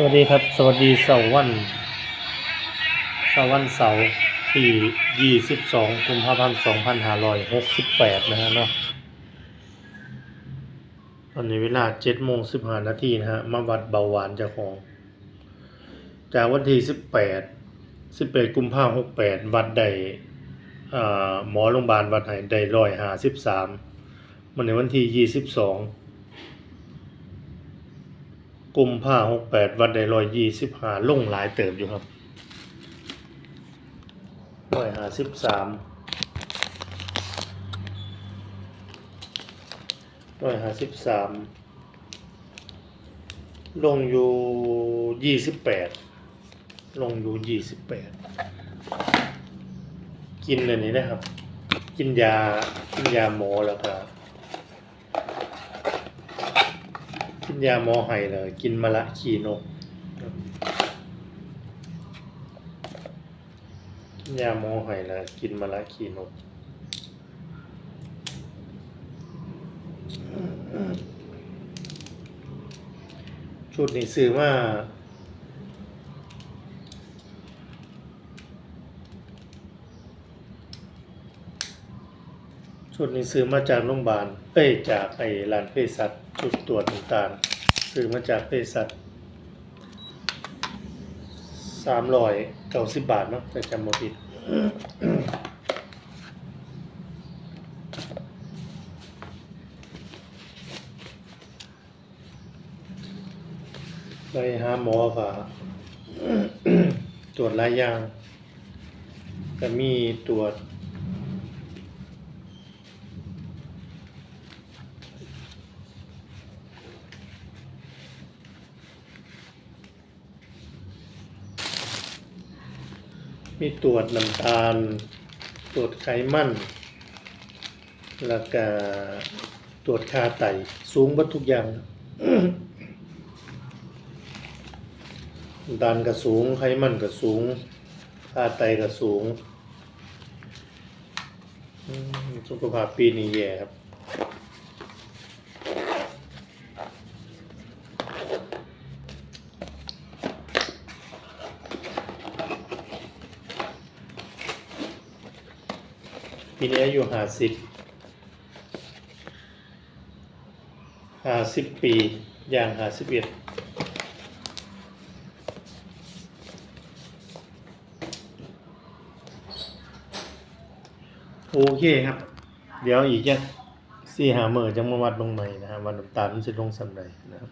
สวัสดีครับ สวัสดีเสาร์วันเสาร์วันเสาร์ที่ 22กุมภาพันธ์2568 นะฮะเนาะตอนนี้เวลา7โมง15นาทีนะฮะ มาวัดเบาหวานจ้าของ จากวันที่ 18 18กุมภาพันธ์68 วัดได้อ่าหมอโรงพยาบาลวัดให้ได้153มันในวันที่ 22 กุมภาหกแปดวัดได้ร้อยยี่สิบห้าลงหลายเติบอยู่ครับร้อยห้าสิบสามร้อยห้าสิบสามลงอยู่ยี่สิบแปดลงอยู่ยี่สิบแปดกินอันนี้นะครับ กินยากินยาหมอแล้วครับ กิน ยาหมอไห้เลยกินมะละขีนก ยาหมอไห้เลยกินมะละขีนกชุดนี้ซื้อมาชุดนี้ซื้อมาจากโรงพยาบาล เอ้ย จากไอ้ร้านเภสัชชุดตรวจต่างๆ ซื้อมาจากเภสัชสามร้อยเก้าสิบบาทเนาะแต่จำไม่ผิดไปหาหมอก็ตรวจหลายอย่างก็มีตรวจ มีตรวจน้ำตาล ตรวจไขมัน แล้วก็ตรวจค่าไตสูงบัดทุกอย่างน้ำตาลก็สูงไขมันก็สูงค่าไตก็สูง สุขภาพปีนี้แย่ครับ ปีนี้อายุห้าสิบห้าสิบปีอย่างห้าสิบเอ็ดโอเคครับ เดี๋ยวอีกแค่สี่หาเมื่อจังมาวัดลงใหม่นะฮะวันน้ำตาลมันจะลงสำไรนะครับ